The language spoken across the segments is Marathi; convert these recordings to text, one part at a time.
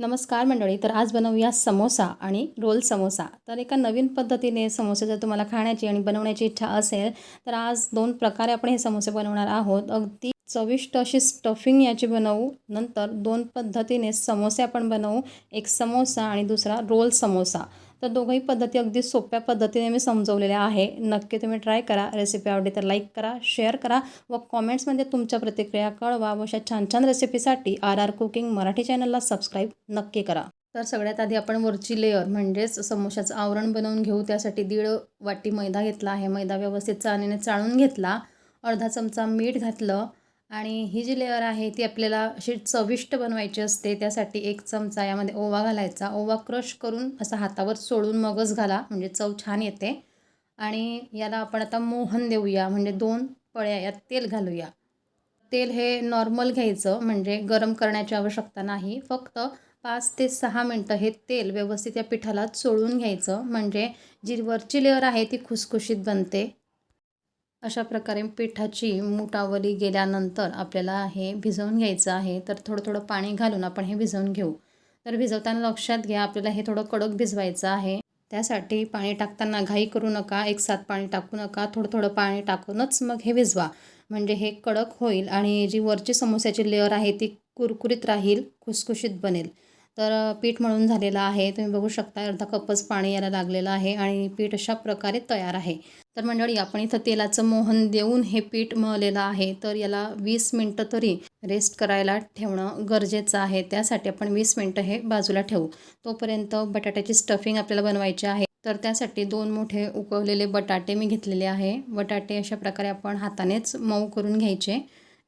नमस्कार मंडळी तर आज बनवूया समोसा आणि रोल समोसा. तर एका नवीन पद्धतीने समोसे जर तुम्हाला खाण्याची आणि बनवण्याची इच्छा असेल तर आज दोन प्रकारे आपण हे समोसे बनवणार आहोत. अगदी चविष्ट अशी स्टफिंग याची बनवू नंतर दोन पद्धतीने समोसे आपण बनवू एक समोसा आणि दुसरा रोल समोसा. तर दोघंही पद्धती अगदी सोप्या पद्धतीने मी समजवलेल्या आहे. नक्की तुम्ही ट्राय करा. रेसिपी आवडली तर लाईक करा शेअर करा व कॉमेंट्समध्ये तुमच्या प्रतिक्रिया कळवा व अशा छान छान रेसिपीसाठी आर आर कुकिंग मराठी चॅनलला सबस्क्राईब नक्की करा. तर सगळ्यात आधी आपण वरची लेअर म्हणजेच समोशाचं आवरण बनवून घेऊ. त्यासाठी दीड वाटी मैदा घेतला आहे. मैदा व्यवस्थित चाळणीने चाळून घेतला. अर्धा चमचा मीठ घातलं. आणि ही जी लेअर आहे ती आपल्याला अशी चविष्ट बनवायची असते. त्यासाठी एक चमचा यामध्ये ओवा घालायचा. ओवा क्रश करून असा हातावर सोडून मगच घाला म्हणजे चव छान येते. आणि याला आपण आता मोहन देऊया म्हणजे दोन पळ्या यात तेल घालूया. तेल हे नॉर्मल घ्यायचं म्हणजे गरम करण्याची आवश्यकता नाही. फक्त पाच ते सहा मिनटं हे तेल व्यवस्थित या पिठाला चोळून घ्यायचं. म्हणजे जी वरची लेअर आहे ती खुसखुशीत बनते. अशा प्रकारे पिठाची मुटावली गेल्यानंतर आपल्याला हे भिजवून घ्यायचं आहे. तर थोडं थोडं पाणी घालून आपण हे भिजवून घेऊ. तर भिजवताना लक्षात घ्या आपल्याला हे थोडं कडक भिजवायचं आहे. त्यासाठी पाणी टाकताना घाई करू नका एक साथ पाणी टाकू नका थोडं थोडं पाणी टाकूनच मग हे भिजवा. म्हणजे हे कडक होईल आणि जी वरची समोस्याची लेअर आहे ती कुरकुरीत राहील खुसखुशीत बनेल. तर पीठ मळून झालेलं आहे. तुम्ही बघू शकता अर्धा कपच पाणी याला लागलेलं आहे आणि पीठ अशा प्रकारे तयार आहे. तर मंडळी आपण इथं तेलाचं मोहन देऊन हे पीठ मळलेलं आहे. तर याला वीस मिनटं तरी रेस्ट करायला ठेवणं गरजेचं आहे. त्यासाठी आपण वीस मिनटं हे बाजूला ठेवू. तोपर्यंत बटाट्याची स्टफिंग आपल्याला बनवायची आहे. तर त्यासाठी दोन मोठे उकळलेले बटाटे मी घेतलेले आहे. बटाटे अशा प्रकारे आपण हातानेच मऊ करून घ्यायचे.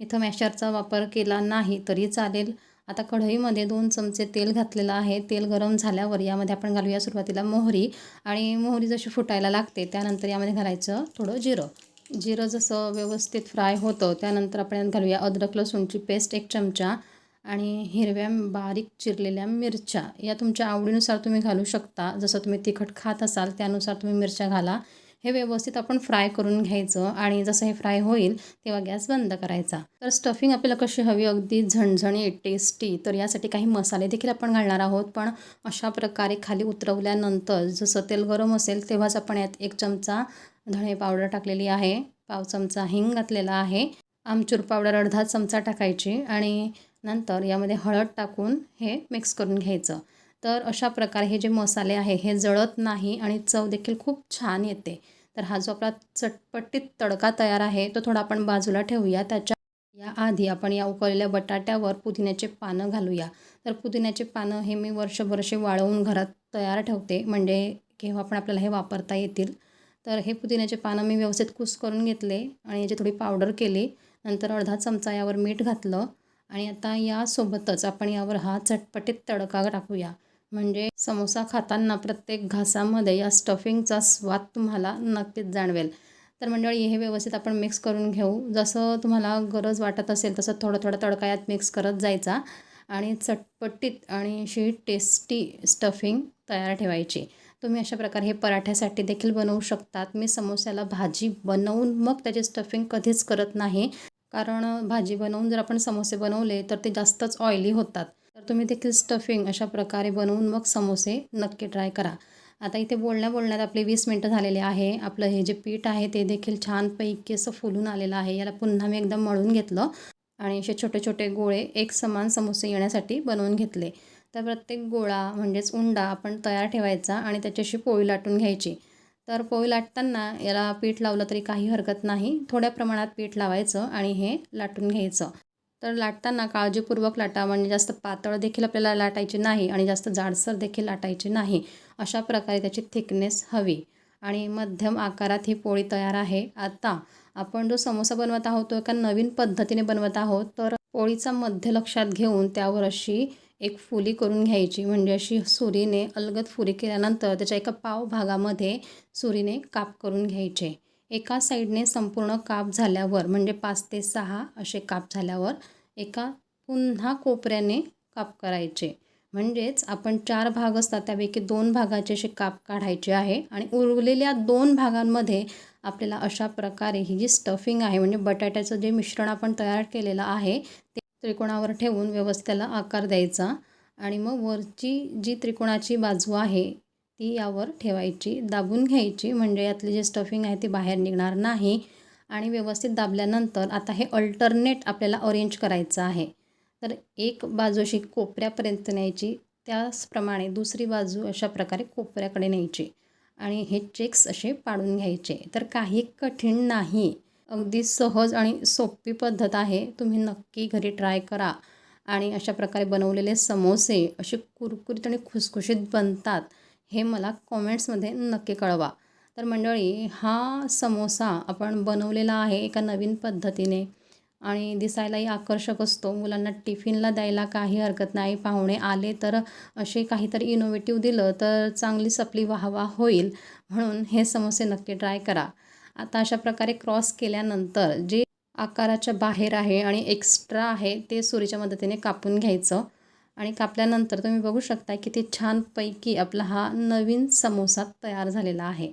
इथं मॅशरचा वापर केला नाही तरी चालेल. आता कढईमध्ये दोन चमचे तेल घातलेलं आहे. तेल गरम झाल्यावर यामध्ये आपण घालूया सुरुवातीला मोहरी आणि मोहरी जशी फुटायला लागते त्यानंतर यामध्ये घालायचं थोडं जिरं. जिरं जसं व्यवस्थित फ्राय होतं त्यानंतर आपण यात घालूया अद्रक लसूणची पेस्ट एक चमचा आणि हिरव्या बारीक चिरलेल्या मिरच्या. या तुमच्या आवडीनुसार तुम्ही घालू शकता. जसं तुम्ही तिखट खात असाल त्यानुसार तुम्ही मिरच्या घाला. हे व्यवस्थित आपण फ्राय करून घ्यायचं आणि जसं हे फ्राय होईल तेव्हा गॅस बंद करायचा. तर स्टफिंग आपल्याला कशी हवी अगदी झणझणीत टेस्टी तर यासाठी काही मसाले देखील आपण घालणार आहोत. पण अशा प्रकारे खाली उतरवल्यानंतर जसं तेल गरम असेल तेव्हाच आपण यात एक चमचा धणे पावडर टाकलेली आहे. पाव चमचा हिंग घातलेला आहे. आमचूर पावडर अर्धा चमचा टाकायची आणि नंतर यामध्ये हळद टाकून हे मिक्स करून घ्यायचं. तर अशा प्रकारे हे जे मसाले आहे हे जळत नाही आणि चव देखील खूप छान येते. तर हा जो आपला चटपटीत तडका तयार आहे तो थोडा आपण बाजूला ठेवूया. त्याच्या या आधी आपण या उकळलेल्या बटाट्यावर पुदिन्याचे पानं घालूया. तर पुदिन्याचे पानं हे मी वर्षभरशे वाळवून घरात तयार ठेवते. म्हणजे केव्हा पण आपल्याला हे वापरता येतील. तर हे पुदिन्याचे पानं मी व्यवस्थित कुस करून घेतले आणि याची थोडी पावडर केली. नंतर अर्धा चमचा यावर मीठ घातलं. आणि आता यासोबतच आपण यावर हा चटपटीत तडका टाकूया. म्हणजे समोसा खाताना प्रत्येक घासामध्ये या स्टफिंगचा स्वाद तुम्हाला नक्कीच जाणवेल. तर मंडळी हे व्यवस्थित आपण मिक्स करून घेऊ. जसं तुम्हाला गरज वाटत असेल तसं थोडं थोडं तडका यात मिक्स करत जायचा आणि चटपटीत आणि अशी टेस्टी स्टफिंग तयार ठेवायची. तुम्ही अशा प्रकारे हे पराठ्यासाठी देखील बनवू शकतात. मी समोस्याला भाजी बनवून मग त्याची स्टफिंग कधीच करत नाही. कारण भाजी बनवून जर आपण समोसे बनवले तर ते जास्तच ऑइली होतात. तर तुम्ही देखील स्टफिंग अशा प्रकारे बनवून मग समोसे नक्की ट्राय करा. आता इथे बोलण्या बोलण्यात आपले वीस मिनटं झालेले आहे. आपलं हे जे पीठ आहे ते देखील छानपैकी असं फुलून आलेलं आहे. याला पुन्हा मी एकदम मळून घेतलं आणि असे छोटे छोटे गोळे एक समान समोसे येण्यासाठी बनवून घेतले. तर प्रत्येक गोळा म्हणजेच उंडा आपण तयार ठेवायचा आणि त्याच्याशी पोळी लाटून घ्यायची. तर पोळी लाटताना याला पीठ लावलं तरी काही हरकत नाही. थोड्या प्रमाणात पीठ लावायचं आणि हे लाटून घ्यायचं. तर लाटताना काळजीपूर्वक लाटा म्हणजे जास्त पातळ देखील आपल्याला लाटायची नाही आणि जास्त जाडसर देखील लाटायची नाही. अशा प्रकारे त्याची थिकनेस हवी. आणि मध्यम आकारात ही पोळी तयार आहे. आता आपण जो समोसा बनवत आहोत तो एका नवीन पद्धतीने बनवत आहोत. तर पोळीचा मध्य लक्षात घेऊन त्यावर अशी एक फुली करून घ्यायची. म्हणजे अशी सुरीने अलगद फुरी केल्यानंतर त्याच्या एका पाव भागामध्ये सुरीने काप करून घ्यायचे. एका साईडने संपूर्ण काप झाल्यावर म्हणजे पाच ते सहा असे काप झाल्यावर एका पुन्हा कोपऱ्याने काप करायचे. म्हणजेच आपण चार भाग असतात त्यापैकी दोन भागाचे असे काप काढायचे आहे आणि उरलेल्या दोन भागांमध्ये आपल्याला अशा प्रकारे ही जी स्टफिंग आहे म्हणजे बटाट्याचं जे मिश्रण आपण तयार केलेलं आहे ते त्रिकोणावर ठेवून व्यवस्थेला आकार द्यायचा. आणि मग वरची जी त्रिकोणाची बाजू आहे ती यावर ठेवायची दाबून घ्यायची. म्हणजे यातली जी स्टफिंग आहे ती बाहेर निघणार नाही. आणि व्यवस्थित दाबल्यानंतर आता हे अल्टरनेट आपल्याला अरेंज करायचं आहे. तर एक बाजू अशी कोपऱ्यापर्यंत न्यायची. त्याचप्रमाणे दुसरी बाजू अशा प्रकारे कोपऱ्याकडे न्यायची. आणि हे चेक्स असे पाडून घ्यायचे. तर काही कठीण नाही. अगदी सहज आणि सोपी पद्धत आहे. तुम्ही नक्की घरी ट्राय करा. आणि अशा प्रकारे बनवलेले समोसे असे कुरकुरीत आणि खुसखुशीत बनतात. हे मला कॉमेंट्समध्ये नक्की कळवा. तर मंडळी हा समोसा आपण बनवलेला आहे एका नवीन पद्धतीने आणि दिसायलाही आकर्षक असतो. मुलांना टिफिनला द्यायला काही हरकत नाही. पाहुणे आले तर असे काहीतरी इनोव्हेटिव्ह दिलं तर चांगली सपली वाहवा होईल म्हणून हे समोसे नक्की ट्राय करा. आता अशा प्रकारे क्रॉस केल्यानंतर जे आकाराच्या बाहेर आहे आणि एक्स्ट्रा आहे ते सुरीच्या मदतीने कापून घ्यायचं. आणि कापल्यानंतर तुम्ही बघू शकता किती छानपैकी आपला हा नवीन समोसा तयार झालेला आहे.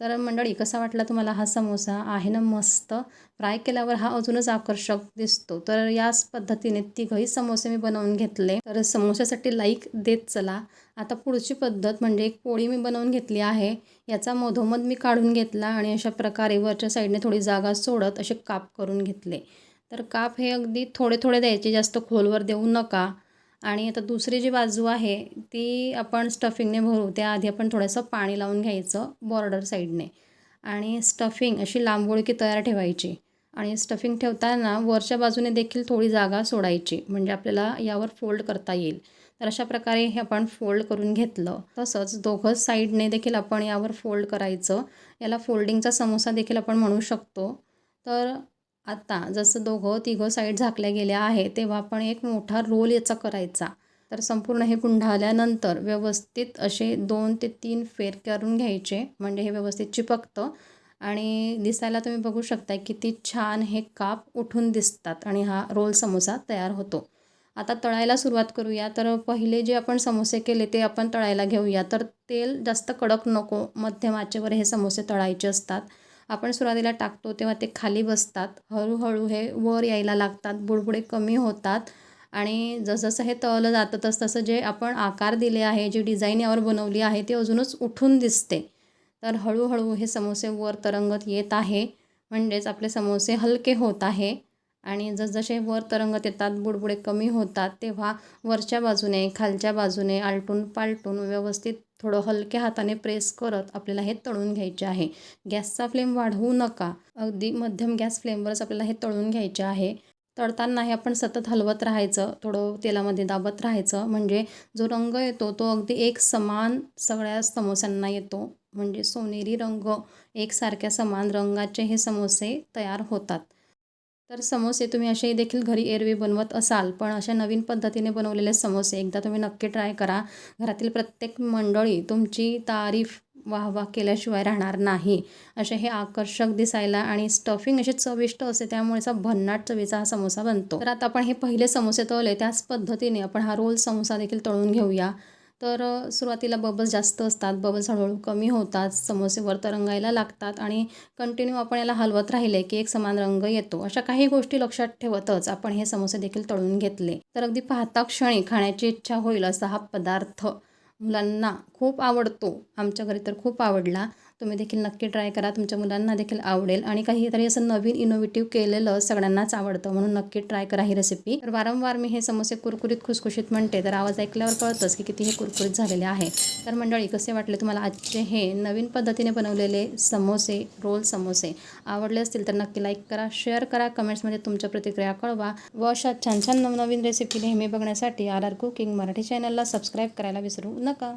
तर मंडळी कसा वाटला तुम्हाला हा समोसा? आहे ना मस्त. फ्राय केल्यावर हा अजूनच आकर्षक दिसतो. तर याच पद्धतीने तिघही समोसे मी बनवून घेतले. तर समोशासाठी लाईक देत चला. आता पुढची पद्धत म्हणजे एक पोळी मी बनवून घेतली आहे. याचा मधोमध मी काढून घेतला आणि अशा प्रकारे वरच्या साईडने थोडी जागा सोडत असे काप करून घेतले. तर काप हे अगदी थोडे थोडे द्यायचे. जास्त खोलवर देऊ नका. आणि आता दुसरी जी बाजू आहे ती आपण स्टफिंगने भरू. त्याआधी आपण थोडंसं पाणी लावून घ्यायचं बॉर्डर साईडने आणि स्टफिंग अशी लांबोळकी तयार ठेवायची. आणि स्टफिंग ठेवताना वरच्या बाजूने देखील थोडी जागा सोडायची. म्हणजे आपल्याला यावर फोल्ड करता येईल. तर अशा प्रकारे हे आपण फोल्ड करून घेतलं. तसंच दोघं साईडने देखील आपण यावर फोल्ड करायचं. याला फोल्डिंगचा समोसा देखील आपण म्हणू शकतो. तर आता जसं दोघं तिघं साईड झाकल्या गेल्या आहे तेव्हा आपण एक मोठा रोल याचा करायचा. तर संपूर्ण हे गुंढाल्यानंतर व्यवस्थित असे दोन ते तीन फेर करून घ्यायचे. म्हणजे हे व्यवस्थित चिपकतं. आणि दिसायला तुम्ही बघू शकता किती छान हे काप उठून दिसतात आणि हा रोल समोसा तयार होतो. आता तळायला सुरुवात करूया. तर पहिले जे आपण समोसे केले ते आपण तळायला घेऊया. तर तेल जास्त कडक नको. मध्यम आचेवर हे समोसे तळायचे असतात. आपण सुरुवातीला टाकतो तेव्हा ते खाली बसतात. हळूहळू हे वर यायला लागतात बुडबुडे कमी होतात आणि जसजसं हे तळलं जातं तसं तसं जे आपण आकार दिले आहे जी डिझाईन यावर बनवली आहे ते अजूनच उठून दिसते. तर हळूहळू हे समोसे वर तरंगत येत आहे. म्हणजेच आपले समोसे हलके होत आहे आणि जसजसे वर तरंगत येतात बुडबुडे कमी होतात तेव्हा वरच्या बाजूने खालच्या बाजूने आलटून पालटून व्यवस्थित थोडं हलक्या हाताने प्रेस करत आपल्याला हे तळून घ्यायचे आहे. गॅसचा फ्लेम वाढवू नका. अगदी मध्यम गॅस फ्लेमवरच आपल्याला हे तळून घ्यायचे आहे. तळताना हे आपण सतत हलवत राहायचं थोडं तेलामध्ये दाबत राहायचं. म्हणजे जो रंग येतो तो अगदी एक समान सगळ्या समोस्यांना येतो. म्हणजे सोनेरी रंग एकसारख्या समान रंगाचे हे समोसे तयार होतात. तर समोसे तुम्ही असे देखील घरी एरवी बनवत असाल पण अशा नवीन पद्धतीने बनवलेले समोसे एकदा तुम्ही नक्की ट्राय करा. घरातील प्रत्येक मंडळी तुमची तारीफ वाह वाह केल्याशिवाय राहणार नाही. असे हे आकर्षक दिसायला आणि स्टफिंग असे चविष्ट असते त्यामुळे असा भन्नाट चवीचा हा समोसा बनतो. तर आता आपण हे पहिले समोसे तळले त्याच पद्धतीने आपण हा रोल समोसा देखील तळून घेऊया. तर सुरुवातीला बबल्स जास्त असतात. बबल्स हळूहळू कमी होतात. समोसे वर तरंगायला लागतात आणि कंटिन्यू आपण याला हलवत राहिले की एक समान रंग येतो. अशा काही गोष्टी लक्षात ठेवतच आपण हे समोसे देखील तळून घेतले. तर अगदी पाहता क्षणी खाण्याची इच्छा होईल असा हा पदार्थ मुलांना खूप आवडतो. आमच्या घरी तर खूप आवडला. तुम्ही देखील नक्की ट्राय करा. तुमच्या मुलांना देखील आवडेल. आणि काहीतरी असं नवीन इनोव्हेटिव्ह केलेलं सगळ्यांनाच आवडतं म्हणून नक्की ट्राय करा ही रेसिपी तर वारंवार मी हे समोसे कुरकुरीत खुसखुशीत म्हणते. तर आवाज ऐकल्यावर कळतंच की किती हे कुरकुरीत झालेले आहे. तर मंडळी कसे वाटले तुम्हाला आजचे हे नवीन पद्धतीने बनवलेले समोसे रोल समोसे? आवडले असतील तर नक्की लाईक करा शेअर करा. कमेंट्समध्ये तुमच्या प्रतिक्रिया कळवा. व अशा छान छान नवनवीन रेसिपी नेहमी बघण्यासाठी आर आर कुकिंग मराठी चॅनलला सबस्क्राईब करायला विसरू नका.